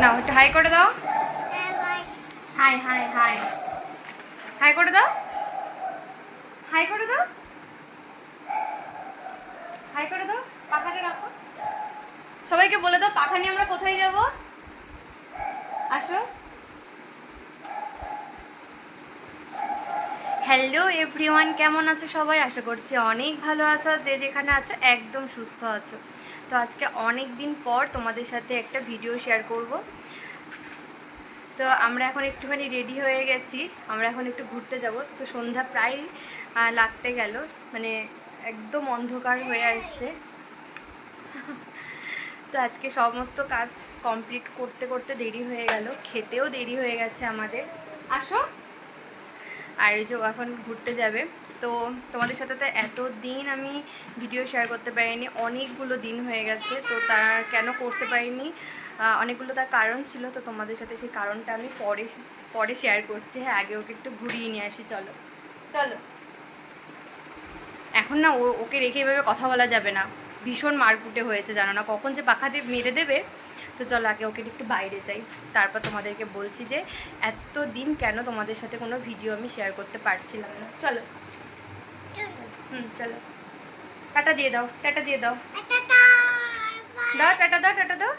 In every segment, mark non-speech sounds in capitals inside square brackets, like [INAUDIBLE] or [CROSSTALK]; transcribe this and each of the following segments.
নাও, একটু হাই করে দাও। হাই হাই হাই হাই করে দাও। হাই করে দাও। হাই করে দাও। পাখাটা রাখো। সবাইকে বলে দাও, পাখা নিয়ে আমরা কোথায় যাব? আসো। হ্যালো এভরিওয়ান, কেমন আছো সবাই? আশা করছি অনেক ভালো আছো, যে যেখানে আছো একদম সুস্থ আছো। তো আজকে অনেক দিন পর তোমাদের সাথে একটা ভিডিও শেয়ার করব। তো আমরা এখন একটুখানি রেডি হয়ে গেছি, আমরা এখন একটু ঘুরতে যাব। তো সন্ধ্যা প্রায় লাগতে গেল মানে একদম অন্ধকার হয়ে আসছে। তো আজকে সমস্ত কাজ কমপ্লিট করতে করতে দেরি হয়ে গেল, খেতেও দেরি হয়ে গেছে আমাদের। আসো। আর এই যে এখন ঘুরতে যাবে, তো তোমাদের সাথে তো এত দিন আমি ভিডিও শেয়ার করতে পারিনি, অনেকগুলো দিন হয়ে গেছে, তো তার কেন করতে পারিনি? অনেকগুলো তার কারণ ছিল, তো তোমাদের সাথে সেই কারণটা আমি পরে পরে শেয়ার করছি। হ্যাঁ আগে ওকে একটু ঘুরিয়ে নিয়ে আসি, চলো। চলো। এখন না ওকে রেখে এভাবে কথা বলা যাবে না। ভীষণ মারকুটে হয়েছে, জানো না? কখন যে পাখা দিয়ে মেরে দেবে? তো চলো আগে ওকে একটু বাইরে যাই। তারপর তোমাদেরকে বলছি যে এত দিন কেন তোমাদের সাথে কোনো ভিডিও আমি শেয়ার করতে পারছিলাম না? চলো। হুম, চলো। টাটা দিয়ে দাও, টাটা দিয়ে দাও। দাও, টাটা দাও টাটা দাও।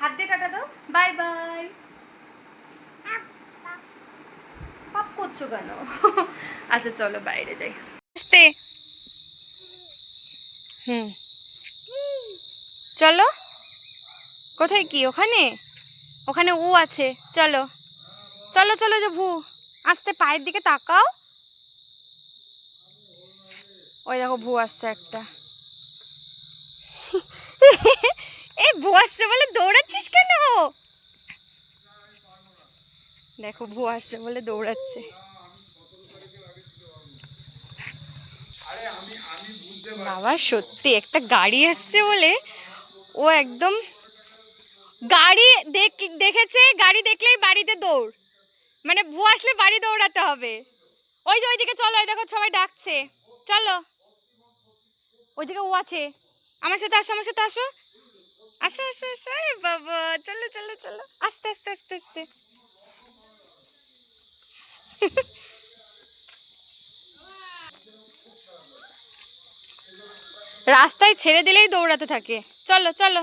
হাত দিয়ে টাটা দাও। Bye bye. পাপ করছ কেন? আচ্ছা চলো বাইরে যাই। হুম। চলো। কোথায় কি? ওখানে? ওখানে উ আছে। চলো। চলো চলো যে ভু। আসতে পায়ের দিকে তাকাও। ওই দেখো ভু আসছে একটা। এ, ভু আসছে বলে দৌড়াচ্ছিস কেন? দেখো, ভু আসছে বলে দৌড়াচ্ছে। বাবা সত্যি একটা গাড়ি আসছে বলে ও একদম গাড়ি দেখ দেখেছে গাড়ি দেখলেই বাড়িতে দৌড়। মানে ভু আসলে বাড়ি দৌড়াতে হবে। ওই যে ওইদিকে চলো ওই দেখো সবাই ডাকছে। চলো। ওইদিকে ও আছে। আমার সাথে আসো আমার সাথে আসো। আসো আসো আসো। বাবা চলো চলো চলো। আস্তে আস্তে আস্তে আস্তে। রাস্তায় ছেড়ে দিলেই দৌড়াতে থাকে। চলো চলো।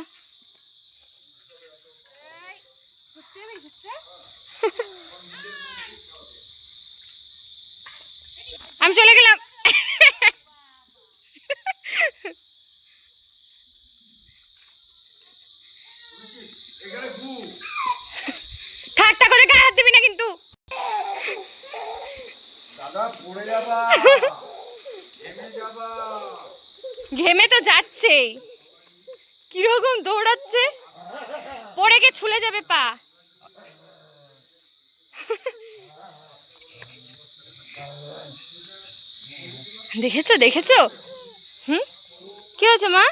আমি চলে গেলাম। থাক থাক ওদের গায়ে হাত দিবি না কিন্তু। দাদা পড়ে যাবা। [LAUGHS] যাবা। ঘেমে তো যাচ্ছেই কীরকম দৌড়াচ্ছে? পড়ে গিয়ে ছুলে যাবে পা। দেখেছ দেখেছ? হুম? কি হয়েছে মা?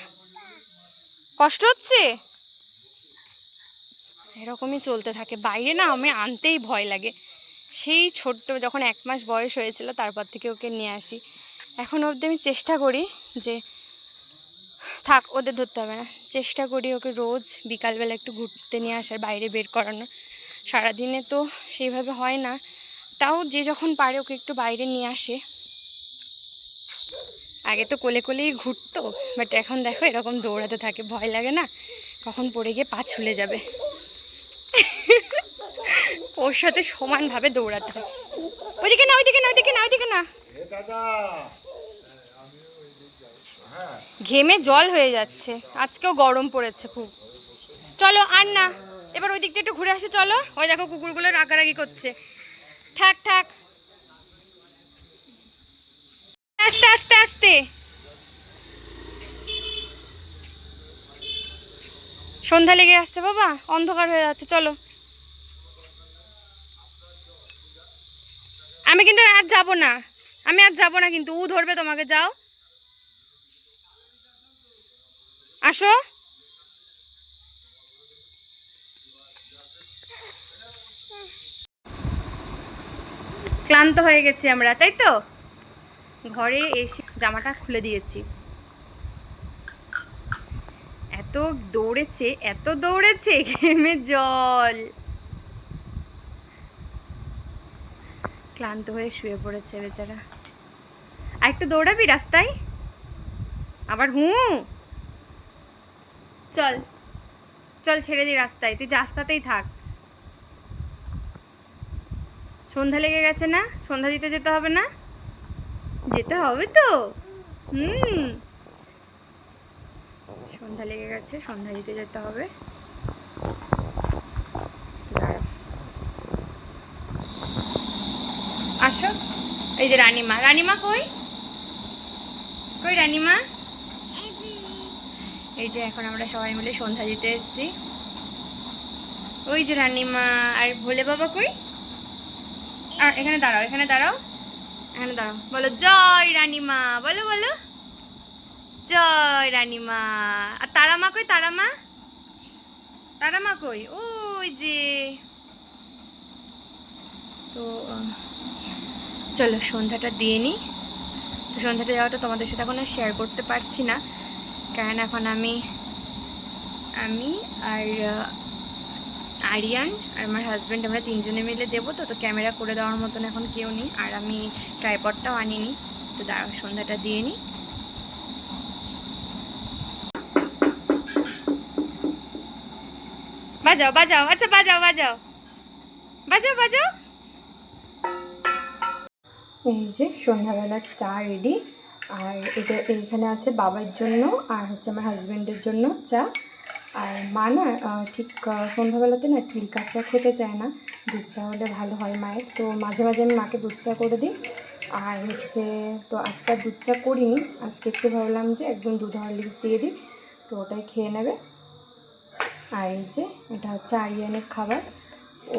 কষ্ট হচ্ছে? এরকমই চলতে থাকে। বাইরে না আমি আনতেই ভয় লাগে। সেই ছোট্ট, যখন এক মাস বয়স হয়েছিল, তারপর থেকে ওকে নিয়ে আসি। এখন অবধি আমি চেষ্টা করি যে থাক, ওদের ধরতে হবে না। চেষ্টা করি ওকে রোজ বিকালবেলা একটু ঘুরতে নিয়ে আসার, বাইরে বের করানোর। সারাদিনে তো সেইভাবে হয় না। তাও যে যখন পারে ওকে একটু বাইরে নিয়ে আসে। আগে তো কোলে কোলেই ঘুরতো বাট এখন দেখো এরকম দৌড়াতে থাকে, ভয় লাগে না? কখন পড়ে গিয়ে পা ছুলে যাবে। ওর সাথে সমানভাবে দৌড়াতে হয়। ওইদিকে না ওইদিকে না ওইদিকে না ওইদিকে না। ঘেমে জল হয়ে যাচ্ছে। আজকেও গরম পড়েছে খুব। চলো আর না এবার ওই দিক দিয়ে একটু ঘুরে আসি, চলো। ওই দেখো কুকুরগুলো রাগারাগি করছে। থাক থাক। আস্তে আস্তে আস্তে। সন্ধ্যা লেগে আসছে বাবা, অন্ধকার হয়ে যাচ্ছে, চলো। আমি কিন্তু আর যাব না। আমি আর যাব না কিন্তু, উ ধরবে তোমাকে, যাও। আসো। ক্লান্ত হয়ে গেছি আমরা, তাই তো? ঘরে এসে জামাটা খুলে দিয়েছি। এত দৌড়েছে এত দৌড়েছে ঘেমে জল। ক্লান্ত হয়ে শুয়ে পড়েছে বেচারা। আর একটু দৌড়াবি রাস্তায়? আবার হুঁ। চল চল ছেড়ে দি রাস্তায়, তুই রাস্তাতেই থাক। সন্ধ্যা লেগে গেছে না? সন্ধ্যা দিতে যেতে হবে না? যেতে হবে তো। হুম। সন্ধ্যা লেগে গেছে, সন্ধ্যা দিতে যেতে হবে। আসো। এই যে রানিমা। রানিমা কই? কই রানিমা? এই যে এখন আমরা সবাই মিলে সন্ধ্যা দিতে এসেছি। ওই যে রানিমা, আর ভোলে বাবা কই? এখানে দাঁড়াও এখানে দাঁড়াও। এখানে দাঁড়াও। বলো, জয় রানিমা। বলো বলো। জয় রানিমা। আর তারামা কই, তারামা? তারামা কই? ওই যে। তো চলো, সন্ধ্যাটা দিয়ে নিই। তো সন্ধ্যাটা যাওয়াটা তোমাদের সাথে এখন আর শেয়ার করতে পারছি না। কারণ এখন আমি আমি আর আরিয়ান আর আমার হাজব্যান্ড আমরা তিনজনে মিলে দেবো। তো তো ক্যামেরা করে দেওয়ার মতন এখন কেউ নেই। আর আমি ট্রাইপডটাও আনিনি। তো দাঁড়াও, সন্ধ্যাটা দিয়ে নিই বাজাও বাজাও আচ্ছা বাজাও বাজাও। বাজাও বাজাও। এই যে সন্ধ্যাবেলার চা রেডি আর এটা এইখানে আছে বাবার জন্য আর হচ্ছে আমার হাজব্যান্ডের জন্য চা। আর মা না ঠিক সন্ধ্যাবেলাতে না লিকার চা খেতে চায় না। দুধ চা হলে ভালো হয় মায়ের। তো মাঝে মাঝে আমি মাকে দুধ চা করে দিই। আর হচ্ছে, তো আজকে দুধ চা করিনি। আজকে একটু ভাবলাম যে একদম দুধ হরলিক্স দিয়ে দিই। তো ওটাই খেয়ে নেবে। আর এই যে, এটা হচ্ছে আরিয়ানের খাবার।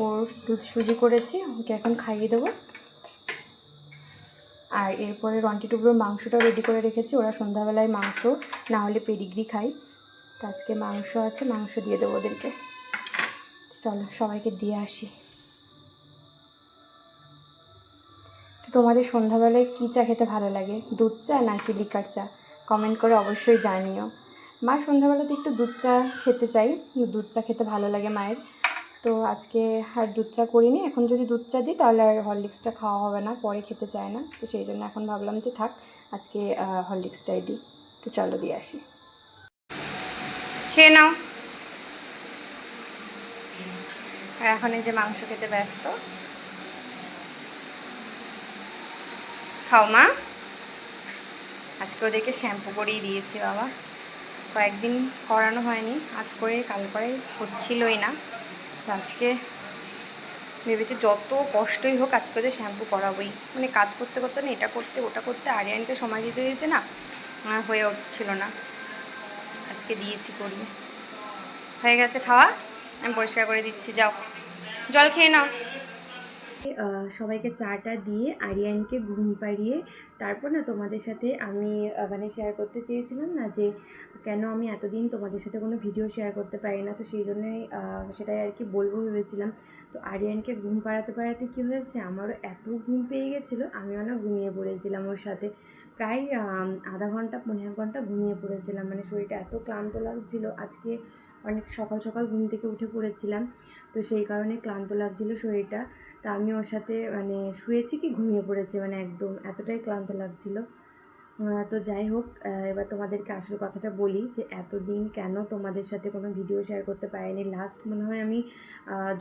ওর দুধ সুজি করেছি, ওকে এখন খাইয়ে দেবো। আর এরপরে রন্টি টুকরোর মাংসটা রেডি করে রেখেছি। ওরা সন্ধ্যাবেলায় মাংস, না হলে পেডিগ্রি খাই তো আজকে মাংস আছে, মাংস দিয়ে দেবো ওদেরকে। চলো, সবাইকে দিয়ে আসি। তো তোমাদের সন্ধ্যাবেলায় কী চা খেতে ভালো লাগে? দুধ চা নাকি লিকার চা? কমেন্ট করে অবশ্যই জানিও। মা, সন্ধ্যাবেলাতে একটু দুধ চা খেতে চাই। দুধ চা খেতে ভালো লাগে মায়ের। তো আজকে আর দুধ চা করিনি, এখন যদি দুধ চা দিই তাহলে আর হরলিক্সটা খাওয়া হবে না, পরে খেতে চায় না। তো সেই জন্য এখন ভাবলাম যে থাক, আজকে হরলিক্সটাই দিই। তো চলো দিয়ে আসি। খেয়ে নাও। আর এখন এই যে মাংস খেতে ব্যস্ত। খাও মা। আজকে ওদেরকে শ্যাম্পু করেই দিয়েছি বাবা। কয়েকদিন করানো হয়নি, আজ করে কাল করে হচ্ছিলই না। আজকে ভেবেছি যত কষ্টই হোক আজকে ওদের শ্যাম্পু করাবোই। মানে কাজ করতে করতে না এটা করতে, ওটা করতে আরিয়ানকে সময় দিতে দিতে না হয়ে উঠছিল না। আজকে দিয়েছি করি হয়ে গেছে খাওয়া? আমি পরিষ্কার করে দিচ্ছি, যাও। জল খেয়ে নাও। সবাইকে চাটা দিয়ে আরিয়ানকে ঘুম পাড়িয়ে তারপর না তোমাদের সাথে আমি মানে শেয়ার করতে চেয়েছিলাম না যে কেন আমি এতদিন তোমাদের সাথে কোনো ভিডিও শেয়ার করতে পারি না, তো সেই জন্যই সেটাই আর কি বলব ভেবেছিলাম। তো আরিয়ানকে ঘুম পাড়াতে পাড়াতে কী হয়েছে? আমারও এত ঘুম পেয়ে গেছিল, আমিও না ঘুমিয়ে পড়েছিলাম ওর সাথে। প্রায় আধা ঘণ্টা, পনেরো ঘণ্টা ঘুমিয়ে পড়েছিলাম মানে শরীরটা এত ক্লান্ত লাগছিল। আজকে অনেক সকাল সকাল ঘুম থেকে উঠে পড়েছিলাম। তো সেই কারণে ক্লান্ত লাগছিল শরীরটা। তা আমি ওর সাথে মানে শুয়েছি কি ঘুমিয়ে পড়েছি মানে একদম এতটাই ক্লান্ত লাগছিল। তো যাই হোক এবার তোমাদেরকে আসল কথাটা বলি যে এতদিন কেন তোমাদের সাথে কোনো ভিডিও শেয়ার করতে পারিনি। লাস্ট মনে হয় আমি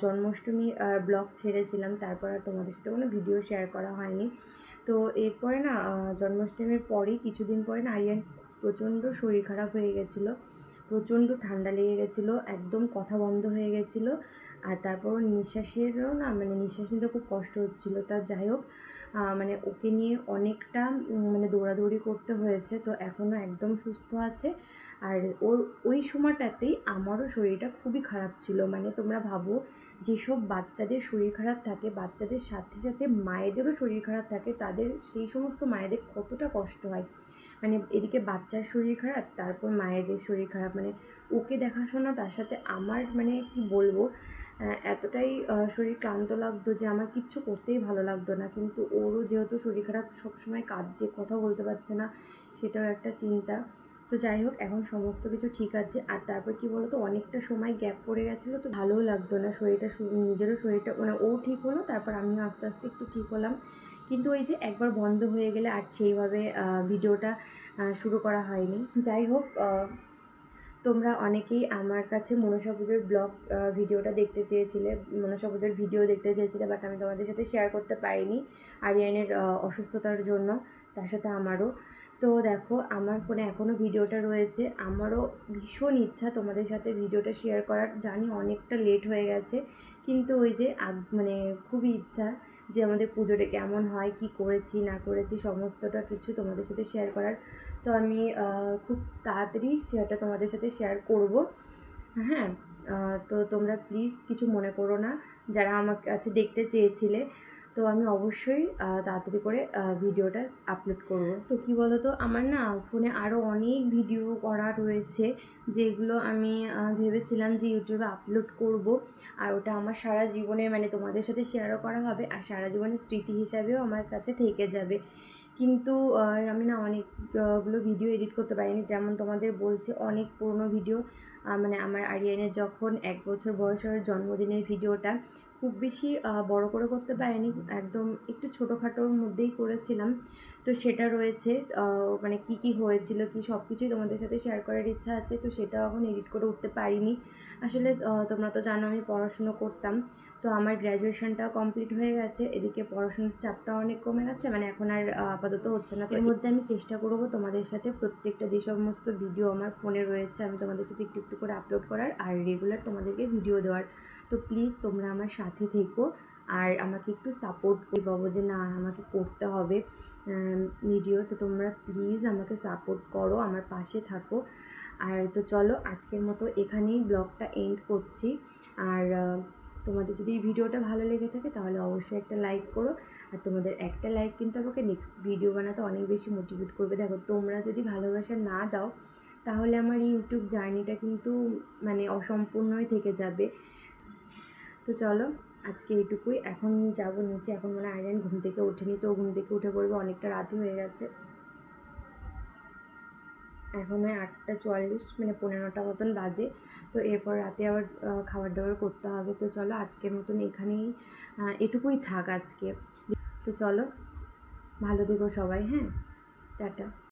জন্মাষ্টমী ব্লগ ছেড়েছিলাম, তারপর আর তোমাদের সাথে কোনো ভিডিও শেয়ার করা হয়নি। তো এরপরে না জন্মাষ্টমীর পরেই, কিছুদিন পরে না, আরিয়ান প্রচণ্ড শরীর খারাপ হয়ে গেছিল। প্রচণ্ড ঠান্ডা লেগে গেছিল, একদম কথা বন্ধ হয়ে গেছিল। আর তারপর নিঃশ্বাসেরও না মানে নিঃশ্বাস নিতে খুব কষ্ট হচ্ছিল। তা যাই হোক মানে ওকে নিয়ে অনেকটা মানে দৌড়াদৌড়ি করতে হয়েছে। তো এখনও একদম সুস্থ আছে। আর ওর, ওই সময়টাতেই আমারও শরীরটা খুবই খারাপ ছিল। মানে তোমরা ভাবো, যেসব বাচ্চাদের শরীর খারাপ থাকে, বাচ্চাদের সাথে সাথে মায়েদেরও শরীর খারাপ থাকে, তাদের সেই সমস্ত মায়েদের কতটা কষ্ট হয়। মানে এদিকে বাচ্চার শরীর খারাপ, তারপর মায়েদের শরীর খারাপ মানে ওকে দেখাশোনা, তার সাথে আমার মানে কি বলব এতটাই শরীর ক্লান্ত লাগতো যে আমার কিচ্ছু করতেই ভালো লাগতো না। কিন্তু ওরও যেহেতু শরীর খারাপ, সবসময় কাঁদছে, কথা বলতে পারছে না, সেটাও একটা চিন্তা। তো যাই হোক, এখন সমস্ত কিছু ঠিক আছে। আর তারপর কি বলতো, অনেকটা সময় গ্যাপ পড়ে গেছিল, তো ভালোও লাগতো না শরীরটা নিজেরও শরীরটা মানে ও ঠিক হলো, তারপর আমিও আস্তে আস্তে একটু ঠিক হলাম। কিন্তু ওই যে একবার বন্ধ হয়ে গেলে আর সেইভাবে ভিডিওটা শুরু করা হয়নি। যাই হোক তোমরা অনেকেই আমার কাছে মনসা পুজোর ব্লগ ভিডিওটা দেখতে চেয়েছিলে, মনসা পুজোর ভিডিও দেখতে চেয়েছিলে বাট আমি তোমাদের সাথে শেয়ার করতে পারিনি আরিয়ানের অসুস্থতার জন্য, তার সাথে আমারও। তো দেখো, আমার ফোনে এখনও ভিডিওটা রয়েছে, আমারও ভীষণ ইচ্ছা তোমাদের সাথে ভিডিওটা শেয়ার করার। জানি অনেকটা লেট হয়ে গেছে, কিন্তু ওই যে মানে খুবই ইচ্ছা যে আমাদের পুজোটা কেমন হয়, কি করেছি, না করেছি, সমস্তটা কিছু তোমাদের সাথে শেয়ার করার। তো আমি খুব তাড়াতাড়ি সেটা তোমাদের সাথে শেয়ার করব। হ্যাঁ তো তোমরা প্লিজ কিছু মনে করো না। যারা আমার কাছে দেখতে চেয়েছিলে তো আমি অবশ্যই তাড়াতাড়ি করে ভিডিওটা আপলোড করব। তো কি বলো তো আমার না ফোনে আরও অনেক ভিডিও করা রয়েছে, যেগুলো আমি ভেবেছিলাম যে ইউটিউবে আপলোড করব। আর ওটা আমার সারা জীবনে মানে তোমাদের সাথে শেয়ারও করা হবে, আর সারা জীবনের স্মৃতি হিসাবেও আমার কাছে থেকে যাবে। কিন্তু আমি না অনেকগুলো ভিডিও এডিট করতে পারিনি। যেমন তোমাদের বলছে, অনেক পুরনো ভিডিও মানে আমার আরিয়ানের যখন এক বছর বয়সের জন্মদিনের ভিডিওটা খুব বেশি বড় করে করতে পারিনি। একদম একটু ছোটোখাটোর মধ্যেই করেছিলাম। তো সেটা রয়েছে। মানে কি কি হয়েছিল, কি সব কিছুই তোমাদের সাথে শেয়ার করার ইচ্ছা আছে, তো সেটাও এখন এডিট করে উঠতে পারিনি। আসলে তোমরা তো জানো আমি পড়াশুনো করতাম, তো আমার গ্র্যাজুয়েশনটাও কমপ্লিট হয়ে গেছে। এদিকে পড়াশোনার চাপটা অনেক কমে গেছে মানে এখন আর আপাতত হচ্ছে না। এর মধ্যে আমি চেষ্টা করব তোমাদের সাথে প্রত্যেকটা যে সমস্ত ভিডিও আমার ফোনে রয়েছে, আমি তোমাদের সাথে একটু একটু করে আপলোড করার, আর রেগুলার তোমাদেরকে ভিডিও দেওয়ার। তো প্লিজ তোমরা আমার সাথে থেকো। আর আমাকে একটু সাপোর্ট করে পাবো যে, না, আমাকে করতে হবে ভিডিও তো তোমরা প্লিজ আমাকে সাপোর্ট করো, আমার পাশে থাকো। আর তো চলো, আজকের মতো এখানেই ব্লগটা এন্ড করছি। আর তোমাদের যদি এই ভিডিওটা ভালো লেগে থাকে, তাহলে অবশ্যই একটা লাইক করো। আর তোমাদের একটা লাইক কিন্তু আমাকে নেক্সট ভিডিও বানাতে অনেক বেশি মোটিভেট করবে। দেখো, তোমরা যদি ভালোবাসা না দাও, তাহলে আমার ইউটিউব জার্নিটা কিন্তু মানে অসম্পূর্ণই থেকে যাবে। তো চলো আজকে এটুকুই এখন যাব নিচে। এখন মানে আয়রন ঘুম থেকে ওঠেনি, তো ঘুম থেকে উঠে পড়বে। অনেকটা রাতই হয়ে গেছে। এখন ওই আটটা চুয়াল্লিশ মানে পনেরোটা মতন বাজে। তো এরপর রাতে আবার খাবার দাবার করতে হবে। তো চলো আজকের মতন এখানেই এটুকুই থাক আজকে। তো চলো, ভালো থেকো সবাই হ্যাঁ? টাটা।